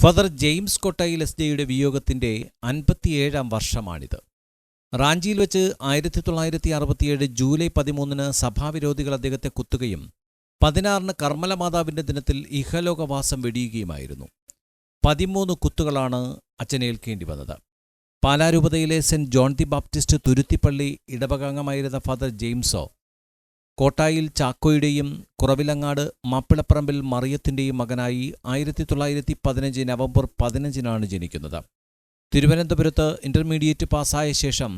Father James കൊട്ടയിൽ S ജെയുടെ വിയോഗത്തിന്റെ അൻപത്തിയേഴാം വർഷമാണിത്. റാഞ്ചിയിൽ വെച്ച് ആയിരത്തി തൊള്ളായിരത്തി അറുപത്തിയേഴ് ജൂലൈ പതിമൂന്നിന് സഭാവിരോധികൾ അദ്ദേഹത്തെ കുത്തുകയും പതിനാറിന് കർമ്മല മാതാവിന്റെ ദിനത്തിൽ ഇഹലോകവാസം വെടിയുകയുമായിരുന്നു. പതിമൂന്ന് കുത്തുകളാണ് അച്ഛനേൽക്കേണ്ടി വന്നത്. പാലാരൂപതയിലെ saint John the Baptist Thuruthippally ഇടവകാംഗമായിരുന്ന father ജെയിംസോ കോട്ടായിൽ ചാക്കോയുടെയും കുറവിലങ്ങാട് മാപ്പിളപ്പറമ്പിൽ മറിയത്തിന്റെയും മകനായി ആയിരത്തി തൊള്ളായിരത്തി പതിനഞ്ച് നവംബർ പതിനഞ്ചിനാണ് ജനിക്കുന്നത്. തിരുവനന്തപുരത്ത് ഇന്റർമീഡിയറ്റ് പാസ്സായ ശേഷം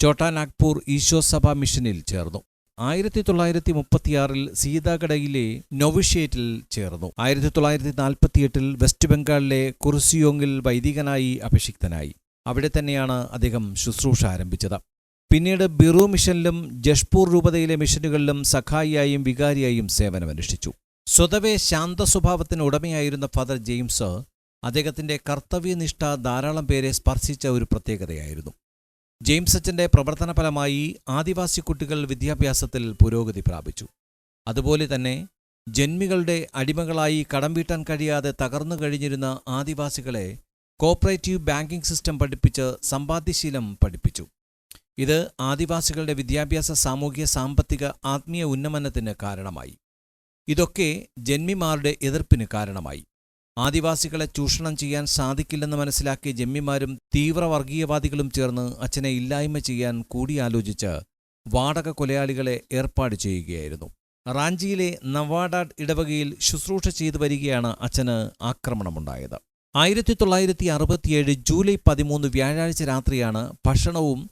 ചോട്ടാ നാഗ്പൂർ ഈശോ സഭ മിഷനിൽ ചേർന്നു. ആയിരത്തി തൊള്ളായിരത്തി മുപ്പത്തിയാറിൽ സീതാഗഡയിലെ നൊവിഷ്യേറ്റിൽ ചേർന്നു. ആയിരത്തി തൊള്ളായിരത്തി നാൽപ്പത്തിയെട്ടിൽ വെസ്റ്റ് ബംഗാളിലെ കുർസിയോങ്ങിൽ വൈദികനായി അഭിഷിക്തനായി. അവിടെ തന്നെയാണ് അദ്ദേഹം ശുശ്രൂഷ ആരംഭിച്ചത്. പിന്നീട് ബിറു മിഷനിലും ജഷ്പൂർ രൂപതയിലെ മിഷനുകളിലും സഖായിയായും വികാരിയായും സേവനമനുഷ്ഠിച്ചു. സ്വതവേ ശാന്ത സ്വഭാവത്തിന് ഉടമയായിരുന്ന ഫാദർ ജെയിംസ് അദ്ദേഹത്തിന്റെ കർത്തവ്യനിഷ്ഠ ധാരാളം പേരെ സ്പർശിച്ച ഒരു പ്രത്യേകതയായിരുന്നു. ജെയിംസ് അച്ഛന്റെ പ്രവർത്തന ഫലമായി ആദിവാസി കുട്ടികൾ വിദ്യാഭ്യാസത്തിൽ പുരോഗതി പ്രാപിച്ചു. അതുപോലെ തന്നെ ജന്മികളുടെ അടിമകളായി കടം വീട്ടാൻ കഴിയാതെ തകർന്നു കഴിഞ്ഞിരുന്ന ആദിവാസികളെ കോപ്പറേറ്റീവ് ബാങ്കിംഗ് സിസ്റ്റം പഠിപ്പിച്ച് സമ്പാദ്യശീലം പഠിപ്പിച്ചു. ഇത് ആദിവാസികളുടെ വിദ്യാഭ്യാസ സാമൂഹ്യ സാമ്പത്തിക ആത്മീയ ഉന്നമനത്തിന് കാരണമായി. ഇതൊക്കെ ജന്മിമാരുടെ എതിർപ്പിന് കാരണമായി. ആദിവാസികളെ ചൂഷണം ചെയ്യാൻ സാധിക്കില്ലെന്ന് മനസ്സിലാക്കിയ ജന്മിമാരും തീവ്രവർഗീയവാദികളും ചേർന്ന് അച്ഛനെ ഇല്ലായ്മ ചെയ്യാൻ കൂടിയാലോചിച്ച് വാടക കൊലയാളികളെ ഏർപ്പാട് ചെയ്യുകയായിരുന്നു. റാഞ്ചിയിലെ നവാഡാഡ് ഇടവകയിൽ ശുശ്രൂഷ ചെയ്തു വരികയാണ് അച്ഛന് ആക്രമണമുണ്ടായത്. ആയിരത്തി തൊള്ളായിരത്തി അറുപത്തിയേഴ് ജൂലൈ പതിമൂന്ന് വ്യാഴാഴ്ച രാത്രിയാണ് ഭക്ഷണവും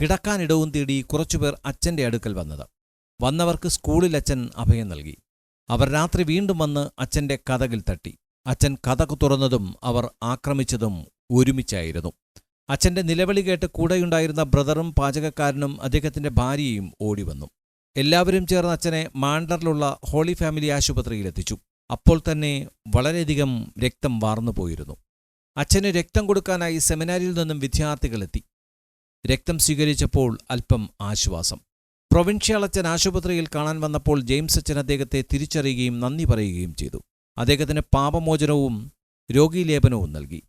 കിടക്കാനിടവും തേടി കുറച്ചുപേർ അച്ഛന്റെ അടുക്കൽ വന്നത്. വന്നവർക്ക് സ്കൂളിൽ അച്ഛൻ അഭയം നൽകി. അവർ രാത്രി വീണ്ടും വന്ന് അച്ഛന്റെ കഥകിൽ തട്ടി. അച്ഛൻ കഥക്ക് തുറന്നതും അവർ ആക്രമിച്ചതും ഒരുമിച്ചായിരുന്നു. അച്ഛന്റെ നിലവിളി കേട്ട് കൂടെയുണ്ടായിരുന്ന ബ്രദറും പാചകക്കാരനും അദ്ദേഹത്തിന്റെ ഭാര്യയും ഓടിവന്നു. എല്ലാവരും ചേർന്ന് അച്ഛനെ മാണ്ടറിലുള്ള ഹോളി ഫാമിലി ആശുപത്രിയിലെത്തിച്ചു അപ്പോൾ തന്നെ വളരെയധികം രക്തം വാർന്നു പോയിരുന്നു. അച്ഛന് രക്തം കൊടുക്കാനായി സെമിനാരിയിൽ നിന്നും വിദ്യാർത്ഥികളെത്തി രക്തം സ്വീകരിച്ചപ്പോൾ അല്പം ആശ്വാസം. പ്രൊവിൻഷ്യൽ അച്ഛൻ ആശുപത്രിയിൽ കാണാൻ വന്നപ്പോൾ ജെയിംസ് അച്ഛൻ അദ്ദേഹത്തെ തിരിച്ചറിയുകയും നന്ദി പറയുകയും ചെയ്തു. അദ്ദേഹത്തിന് പാപമോചനവും രോഗീലേപനവും നൽകി.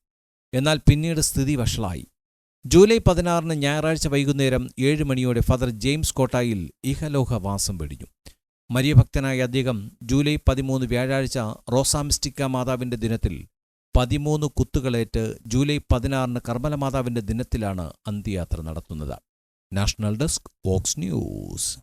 എന്നാൽ പിന്നീട് സ്ഥിതി വഷളായി. ജൂലൈ പതിനാറിന് ഞായറാഴ്ച വൈകുന്നേരം ഏഴ് മണിയോടെ ഫാദർ ജെയിംസ് കോട്ടായിൽ ഇഹലോഹവാസം വെടിഞ്ഞു. മരിയഭക്തനായ അദ്ദേഹം ജൂലൈ പതിമൂന്ന് വ്യാഴാഴ്ച റോസാമിസ്റ്റിക്ക മാതാവിന്റെ ദിനത്തിൽ പതിമൂന്ന് കുത്തുകളേറ്റ് ജൂലൈ പതിനാറിന് കർമ്മല മാതാവിന്റെ ദിനത്തിലാണ് അന്ത്യയാത്ര നടത്തുന്നത്. National desk Vox News.